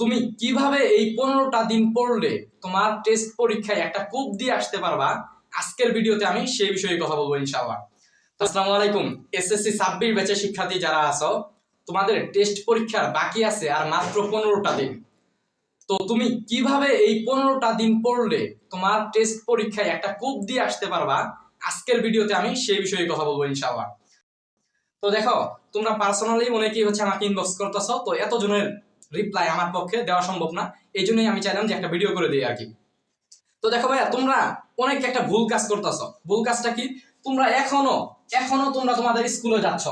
তুমি কীভাবে এই পনেরোটা দিন পড়লে তোমার টেস্ট পরীক্ষায় একটা কোপ দিয়ে আসতে পারবা? আজকের ভিডিওতে আমি সেই বিষয়ে কথা বলব ইনশাআল্লাহ। তো আসসালামু আলাইকুম। এসএসসি ছাব্বিশ ব্যাচের শিক্ষার্থী যারা আছো, তোমাদের টেস্ট পরীক্ষার বাকি আছে আর মাত্র পনেরোটা দিন। তো তুমি কীভাবে এই পনেরোটা দিন পড়লে তোমার টেস্ট পরীক্ষায় একটা কোপ দিয়ে আসতে পারবা? আজকের ভিডিওতে আমি সেই বিষয়ে কথা বলব ইনশাআল্লাহ। তো দেখো, তোমরা পার্সোনালি অনেকেই হচ্ছে আমাকে ইনবক্স করতেছো? তো এতজনের রিপ্লাই আমার পক্ষে দেওয়া সম্ভব না, এই জন্যই আমি চাইলাম যে একটা ভিডিও করে দিই আর কি। তো দেখো ভাইয়া, তোমরা অনেক একটা ভুল কাজ করতেছো। ভুল কাজটা কি? তোমরা এখনও এখনও তোমরা তোমাদের স্কুলে যাচ্ছ।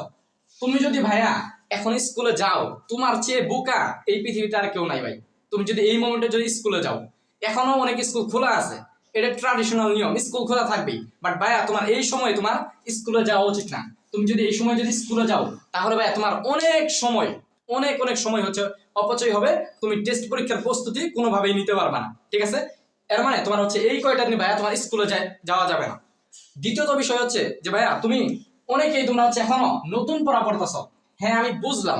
তুমি যদি ভাইয়া এখন স্কুলে যাও, তোমার চেয়ে বোকা এই পৃথিবীতে আর কেউ নাই ভাই। তুমি যদি এই মোমেন্টে যদি স্কুলে যাও, এখনও অনেক স্কুল খোলা আছে। এটা ট্রাডিশনাল নিয়ম স্কুল খোলা থাকবেই। বাট ভাইয়া, তোমার এই সময় তোমার স্কুলে যাওয়া উচিত না। তুমি যদি এই সময় যদি স্কুলে যাও, তাহলে ভাইয়া তোমার অনেক সময়, অনেক অনেক সময় হচ্ছে অপচয় হবে, তুমি টেস্ট পরীক্ষার প্রস্তুতি কোনোভাবেই নিতে পারবে না। ঠিক আছে? এর মানে তোমার হচ্ছে এই কয়টা দিন ভাইয়া তোমার স্কুলে যাওয়া যাবে না। দ্বিতীয়ত বিষয় হচ্ছে যে ভাইয়া তুমি অনেকেই তোমরা হচ্ছে এখনও নতুন পড়া পড়তেছ। হ্যাঁ আমি বুঝলাম।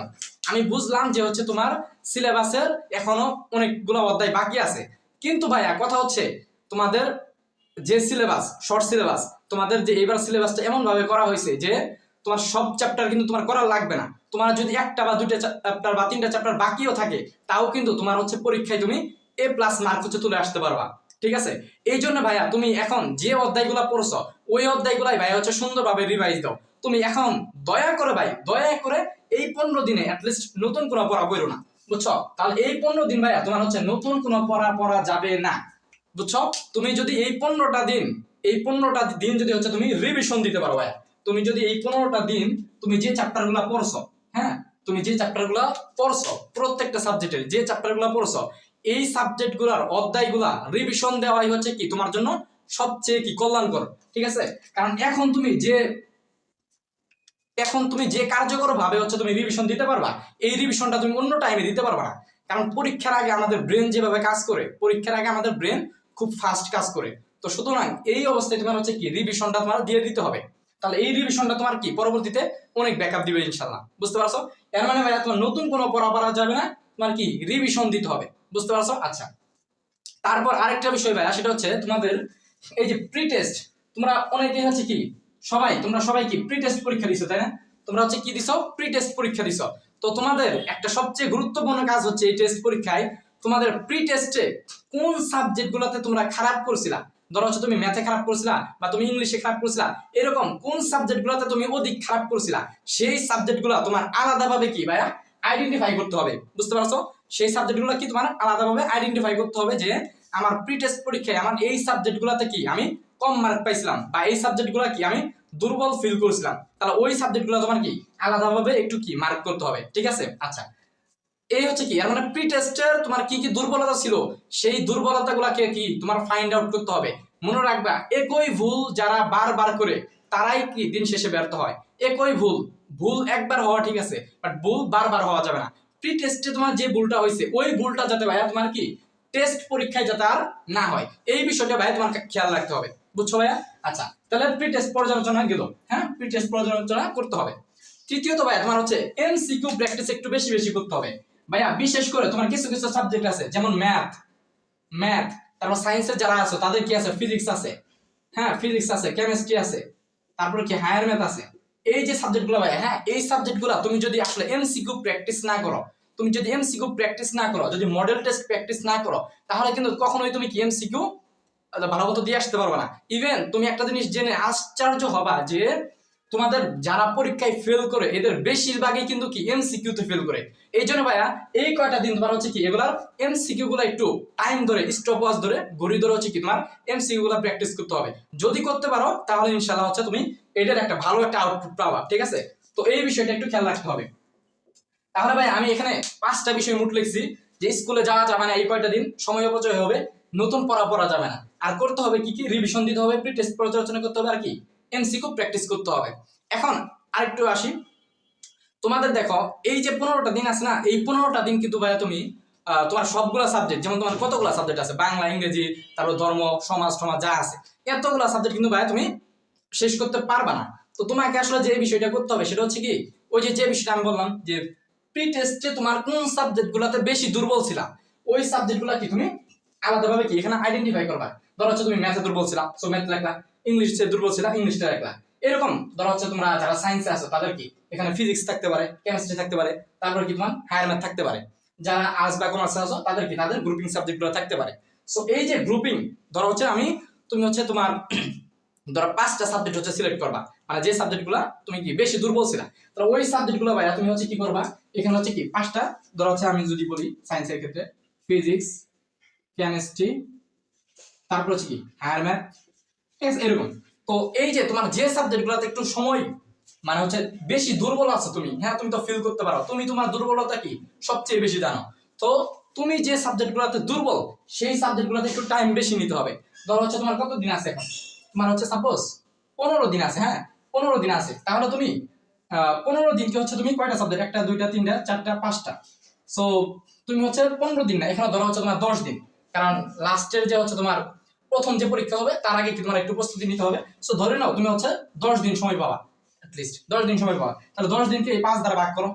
আমি বুঝলাম যে হচ্ছে তোমার সিলেবাসের এখনও অনেকগুলো অধ্যায় বাকি আছে। কিন্তু ভাইয়া কথা হচ্ছে তোমাদের যে সিলেবাস শর্ট সিলেবাস তোমাদের যে এবার সিলেবাসটা এমন ভাবে করা হয়েছে যে তোমার সব চ্যাপ্টার কিন্তু তোমার করা লাগবে না। তোমার যদি একটা বা দুইটা চ্যাপ্টার বা তিনটা চ্যাপ্টার বাকিও থাকে, তাও কিন্তু তোমার হচ্ছে পরীক্ষায় তুমি এ প্লাস মার্ক হচ্ছে তুলে আসতে পারবা। ঠিক আছে? এই জন্য ভাইয়া, তুমি এখন যে অধ্যায়গুলো পড়ছো, ওই অধ্যায়গুলাই ভাইয়া হচ্ছে সুন্দরভাবে রিভাইজ দাও। তুমি এখন দয়া করে ভাই, দয়া করে এই পনেরো দিনে অ্যাটলিস্ট নতুন কোনো পড়া বইরো না। বুঝছ? তাহলে এই পনেরো দিন ভাইয়া তোমার হচ্ছে নতুন কোনো পড়া পড়া যাবে না। বুঝছ? তুমি যদি এই পনেরোটা দিন, এই পনেরোটা দিন যদি হচ্ছে তুমি রিভিশন দিতে পারো ভাইয়া। তুমি যদি এই পনেরোটা দিন তুমি যে চ্যাপ্টারগুলা পড়ছো হ্যাঁ? তুমি যে চ্যাপ্টারগুলা পড়ছো, প্রত্যেকটা সাবজেক্টের যে চ্যাপ্টারগুলা পড়ছো, এই সাবজেক্টগুলার অধ্যায়গুলা রিভিশন দেওয়াই হচ্ছে কি? তোমার জন্য সবচেয়ে কি? কল্যাণকর, ঠিক আছে? কারণ এখন তুমি যে, এখন তুমি যে কার্যকর ভাবে হচ্ছে তুমি রিভিশন দিতে পারবা, এই রিভিশনটা তুমি অন্য টাইমে দিতে পারবা না। কারণ পরীক্ষার আগে আমাদের ব্রেন যেভাবে কাজ করে, পরীক্ষার আগে আমাদের ব্রেন খুব ফাস্ট কাজ করে। তো সুতরাং এই অবস্থায় তোমার হচ্ছে কি? রিভিশনটা তোমার দিয়ে দিতে হবে। তাহলে এই রিভিশনটা তোমার কি? পরবর্তীতে অনেক ব্যাকআপ দিবে ইনশাল্লাহ বুঝতে পারছ? এর মানে ভাইয়া, তোমার নতুন কোনো পড়া পড়া যাবে না, তোমার কি? রিভিশন দিতে হবে। বুঝতে পারছ? আচ্ছা। তারপর আরেকটা বিষয় ভাইয়া, সেটা হচ্ছে তোমাদের এই যে প্রি টেস্ট তোমরা অনেকেই হচ্ছে কি? সবাই, তোমরা সবাই কি প্রি টেস্ট পরীক্ষা দিছো, তাই না? তোমরা হচ্ছে কি দিছো? প্রি টেস্ট পরীক্ষা দিছো। তো তোমাদের একটা সবচেয়ে গুরুত্বপূর্ণ কাজ হচ্ছে এই টেস্ট পরীক্ষায় তোমাদের প্রি টেস্টে কোন সাবজেক্ট গুলোতে তোমরা খারাপ করছিলা? ধরো হচ্ছে তুমি ম্যাথে খারাপ করছিলা বা তুমি ইংলিশে খারাপ করছিলা, এরকম কোন সাবজেক্ট গুলোতে তুমি অধিক খারাপ করছিলা, সেই সাবজেক্টগুলো তোমার আলাদাভাবে কি ভাইয়া? আইডেন্টিফাই করতে হবে, বুঝতে পারছ? সেই সাবজেক্টগুলো কি তোমার আলাদাভাবে আইডেন্টিফাই করতে হবে যে আমার প্রি টেস্ট পরীক্ষায় আমার এই সাবজেক্ট গুলাতে কি আমি কম মার্ক পাইছিলাম বা এই সাবজেক্টগুলা কি আমি দুর্বল ফিল করছিলাম। তাহলে ওই সাবজেক্টগুলো তোমার কি? আলাদাভাবে একটু কি মার্ক করতে হবে, ঠিক আছে? আচ্ছা এই হচ্ছে কি? আর মানে প্রি টেস্টের তোমার কি কি দুর্বলতা ছিল? সেই দুর্বলতা গুলাকে কি তোমার ফাইন্ড আউট করতে হবে। মনে রাখবা, একই ভুল যারা বারবার করে, তারাই কি দিন শেষে ব্যর্থ হয়। একই ভুল ভুল একবার হওয়া ঠিক আছে বাট ভুল বারবার হওয়া যাবে না। প্রি টেস্টে তোমার যে ভুলটা হয়েছে, ওই ভুলটা যাতে ভাইয়া তোমার কি? টেস্ট পরীক্ষায় যাতে আর না হয়। এই বিষয়টা ভাইয়া তোমার খেয়াল রাখতে হবে। বুঝছ ভাইয়া? আচ্ছা তাহলে প্রি টেস্ট পর্যালোচনা গেল। হ্যাঁ প্রি টেস্ট পর্যালোচনা করতে হবে। তৃতীয়ত ভাইয়া তোমার হচ্ছে এমসিকিউ প্র্যাকটিস একটু বেশি বেশি করতে হবে। ভাইয়া বিশেষ করে, তোমার কিছু কিছু সাবজেক্ট আছে, যেমন ম্যাথ ম্যাথ তারপর সায়েন্সের যারা আছে, তাদের কি আছে? ফিজিক্স আছে। হ্যাঁ ফিজিক্স আছে কেমিস্ট্রি আছে, তারপরে কি হায়ার ম্যাথ আছে। এই যে সাবজেক্টগুলো ভাই হ্যাঁ এই সাবজেক্টগুলো তুমি যদি আসলে এমসিকিউ প্র্যাকটিস না করো, তুমি যদি এমসিকিউ প্র্যাকটিস না করো, যদি মডেল টেস্ট প্র্যাকটিস না করো, তাহলে কিন্তু কখনোই তুমি কি এমসিকিউ ভালো মতো দিয়ে আসতে পারবে না। ইভেন তুমি একটা জিনিস জেনে আশ্চর্য হবা যে তোমাদের যারা পরীক্ষায় ফেল করে, এদের বেশিরভাগই কিন্তু কি এমসিকিউ তে ফেল করে। এই জন্য ভাইয়া, এই কয়টা দিন তোমার হচ্ছে কি, এগুলার এমসিকিউ গুলো একটু টাইম ধরে স্টপ ওয়াচ ধরে, ঘড়ি ধরে হচ্ছে কি তোমার এমসিকিউ গুলো প্র্যাকটিস করতে হবে। যদি করতে পারো, তাহলে ইনশাল্লাহ হচ্ছে তুমি এটার একটা ভালো একটা আউটপুট পাবা, ঠিক আছে? তো এই বিষয়টা একটু খেয়াল রাখতে হবে। তাহলে ভাই আমি এখানে পাঁচটা বিষয় মুট লিখছি, যে স্কুলে যাওয়া যাবে না এই কয়টা দিন, সময় অপচয় হবে, নতুন পড়া পড়া যাবে না। আর করতে হবে কি কি? রিভিশন দিতে হবে প্রি টেস্ট পর্যালোচনা করতে হবে আর কি। এমসিকিউ প্র্যাকটিস করতে হবে। এখন আরেকটু আসি। তোমাদের দেখো, এই যে পনেরোটা দিন আছে না, এই পনেরোটা দিন কিন্তু ভাইয়া তুমি তোমার সবগুলা সাবজেক্ট যেমন তোমার কতগুলা সাবজেক্ট আছে? বাংলা, ইংরেজি, তারপর ধর্ম, সমাজ সমাজ যা আছে। এতগুলা সাবজেক্ট কিন্তু ভাইয়া তুমি শেষ করতে পারবা না। তো তোমাকে আসলে যে বিষয়টা করতে হবে, সেটা হচ্ছে কি, ওই যে যে বিষয়টা আমি বললাম, যে প্রি টেস্টে তোমার কোন সাবজেক্টগুলোতে বেশি দুর্বল ছিলা? ওই সাবজেক্টগুলো কি তুমি আলাদাভাবে কি এখানে আইডেন্টিফাই করবা? ধরো হচ্ছে তুমি ম্যাথে দুর্বল ছিলা সো ম্যাথ লেখলা। ইংলিশে দুর্বল ছিলা ইংলিশটা লেখলা এরকম ধরো হচ্ছে তোমরা যারা সায়েন্সে আছো, তাদের কি? এখানে ফিজিক্স থাকতে পারে কেমিস্ট্রি থাকতে পারে, তারপর কি তোমার? হায়ার ম্যাথ থাকতে পারে। যারা আর্টস বা কমার্সে আছো, তাদের কি? তাদের গ্রুপিং সাবজেক্টগুলো থাকতে পারে। সো এই যে গ্রুপিং ধরো হচ্ছে আমি, তুমি হচ্ছে তোমার, ধরো পাঁচটা সাবজেক্ট হচ্ছে সিলেক্ট করবা। মানে যে সাবজেক্টগুলো তুমি কি বেশি দুর্বল ছিলা। তো ওই সাবজেক্টগুলো ভাইয়া তুমি হচ্ছে কি করবা? এখানে হচ্ছে কি? পাঁচটা, ধরো হচ্ছে আমি যদি বলি সায়েন্সের ক্ষেত্রে ফিজিক্স কেমিস্ট্রি তারপর হচ্ছে কি? হায়ার ম্যাথ এরকম। তো এই যে তোমার যে সাবজেক্টগুলোতে একটু সময় মানে হচ্ছে বেশি দুর্বল আছো তুমি হ্যাঁ তুমি তো ফিল করতে পারো। তুমি তোমার দুর্বলতা কি? সবচেয়ে বেশি জানো। তো তুমি যে সাবজেক্টগুলোতে দুর্বল, সেই সাবজেক্টগুলোতে একটু টাইম বেশি নিতে হবে। ধরো হচ্ছে তোমার কত দিন আছে এখন? তোমার হচ্ছে সাপোজ পনেরো দিন আছে হ্যাঁ পনেরো দিন আছে। তাহলে তুমি পনেরো দিনকে হচ্ছে তুমি কয়টা সাবজেক্ট একটা, দুইটা, তিনটা, চারটা, পাঁচটা। সো তুমি হচ্ছে পনেরো দিন না, এখানে ধরো হচ্ছে তোমার দশ দিন। কারণ লাস্টের যে হচ্ছে তোমার প্রথম যে পরীক্ষা হবে, তার আগে কি তোমার একটু প্রস্তুতি নিতে হবে? সো ধরে নাও, তুমি হচ্ছে দশ দিন সময় পাবা লিস্ট দশ দিন সময় পাবা। তাহলে দশ দিনকে এই পাঁচ দ্বারা ভাগ করো।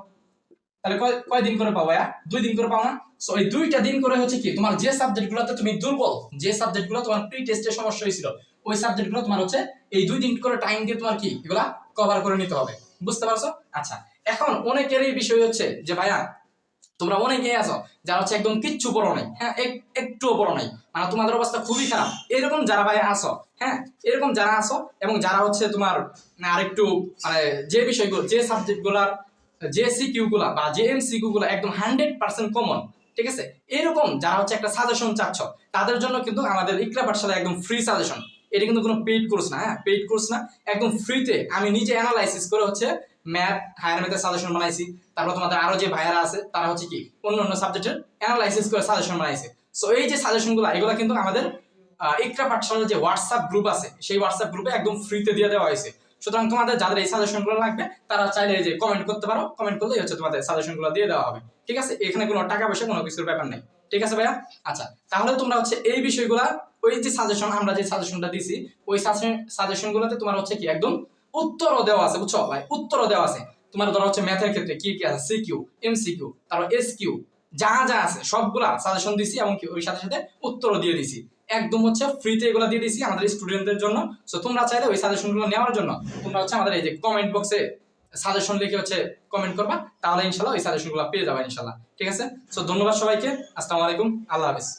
তাহলে কয় কয় দিন করে পাবো দুই দিন করে পাও না? সো এই দুইটা দিন করে হচ্ছে কি, তোমার যে সাবজেক্টগুলোতে তুমি দুর্বল, যে সাবজেক্টগুলো তোমার প্রি টেস্টে সমস্যা হয়েছিল, ওই সাবজেক্টগুলো তোমার হচ্ছে এই দুই দিন করে টাইম দিয়ে তোমার কি, এগুলা কভার করে নিতে হবে। বুঝতে পারছ? আচ্ছা এখন অনেকেরই বিষয় হচ্ছে যে ভাইয়া তোমরা অনেকেই আছো, যারা হচ্ছে একদম কিচ্ছু পড়ো নাই হ্যাঁ এক- একটুও পড়ো নাই মানে তোমাদের অবস্থা খুবই খারাপ। এরকম যারা ভাই আসো হ্যাঁ এরকম যারা আসো এবং যারা হচ্ছে তোমার আরেকটু মানে যে বিষয়গুলো, যে সাবজেক্টগুলার যে সিকিউ গুলা বা যে গুলা একদম হান্ড্রেড পার্সেন্ট কমন ঠিক আছে? এরকম যারা হচ্ছে একটা সাজেশন চাচ্ছ, তাদের জন্য কিন্তু আমাদের ইকরা পাঠশালা একদম ফ্রি সাজেশন এটা কিন্তু কোনো পেইড কোর্স না হ্যাঁ পেইড কোর্স না। একদম ফ্রিতে আমি নিজে অ্যানালাইসিস করে হচ্ছে ম্যাথ হায়ার ম্যাথের সাজেশন বানাইছি। তারপর তোমাদের আরও যে ভাইয়ারা আছে, তারা হচ্ছে কি, অন্য অন্য সাবজেক্টের অ্যানালাইসিস করে সাজেশন বানাইছে। সো এই যে সাজেশনগুলো এগুলো কিন্তু আমাদের ইকরা পাঠশালার যে হোয়াটসঅ্যাপ গ্রুপ আছে, সেই হোয়াটসঅ্যাপ গ্রুপে একদম ফ্রিতে দিয়ে দেওয়া হয়েছে। সুতরাং তোমাদের যাদের এই সাজেশনগুলো লাগবে, তারা চাইলে যে কমেন্ট করতে পারো। কমেন্ট করলেই হচ্ছে তোমাদের সাজেশনগুলো দিয়ে দেওয়া হবে। ঠিক আছে? এখানে কোনো টাকা পয়সা, কোনো কিছুর ব্যাপার নেই। ঠিক আছে ভাইয়া? আচ্ছা তাহলে তোমরা হচ্ছে এই বিষয়গুলা, ওই যে সাজেশন আমরা যে সাজেশনটা দিছি, ওই সাজেশন সাজেশনগুলোতে তোমার হচ্ছে কি, একদম উত্তরও দেওয়া আছে, বুঝছ? ভাই উত্তরও দেওয়া আছে। তোমার ধরো হচ্ছে ম্যাথের ক্ষেত্রে কি কি আছে? সিকিউ এমসিকিউ তারপর এসকিউ যা যা আছে, সবগুলা সাজেশন দিছি এবং কি ওই সাথে সাথে উত্তরও দিয়ে দিছি। একদম হচ্ছে ফ্রিতে এগুলো দিয়ে দিছি আমাদের স্টুডেন্টদের জন্য। সো তোমরা চাইলে ওই সাজেশনগুলো নেওয়ার জন্য তোমরা হচ্ছে আমাদের এই যে কমেন্ট বক্সে সাজেশন লিখে হচ্ছে কমেন্ট করবা, তাহলে ইনশাল্লাহ ওই সাজেশনগুলো পেয়ে যাবে ইনশাল্লাহ। ঠিক আছে? সো ধন্যবাদ সবাইকে। আসসালামু আলাইকুম। আল্লাহ হাফিজ।